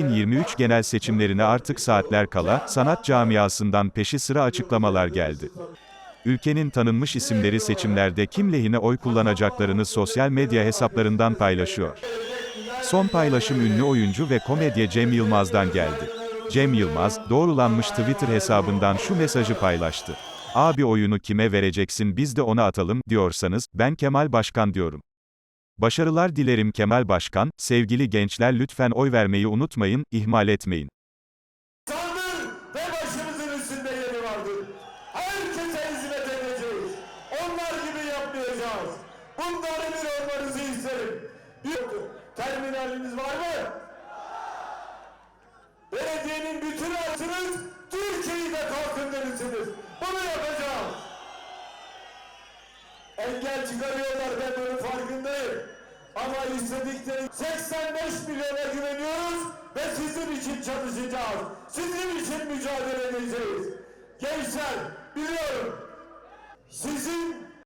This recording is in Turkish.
İmamoğlu. 2023 genel seçimlerine artık saatler kala, sanat camiasından peşi sıra açıklamalar geldi. Ülkenin tanınmış isimleri seçimlerde kim lehine oy kullanacaklarını sosyal medya hesaplarından paylaşıyor. Son paylaşım ünlü oyuncu ve komedye Cem Yılmaz'dan geldi. Cem Yılmaz, doğrulanmış Twitter hesabından şu mesajı paylaştı. Abi oyunu kime vereceksin biz de ona atalım, diyorsanız, ben Kemal Başkan diyorum. Başarılar dilerim Kemal Başkan, sevgili gençler lütfen oy vermeyi unutmayın, ihmal etmeyin. Sandır ve başımızın üstünde yeri vardır. Herkese hizmet edeceğiz. Onlar gibi yapmayacağız. Bunları bir olmanızı isterim. Bir terminaliniz var mı? Belediyenin bütün altınız Türkiye'yi de kalkındırırsınız. Bunu yapacağız. Engel çıkarıyorlar ben bunun farkındayım. Ama istedikleri 85 milyona güveniyoruz ve sizin için çalışacağız. Sizin için mücadele edeceğiz. Gençler biliyorum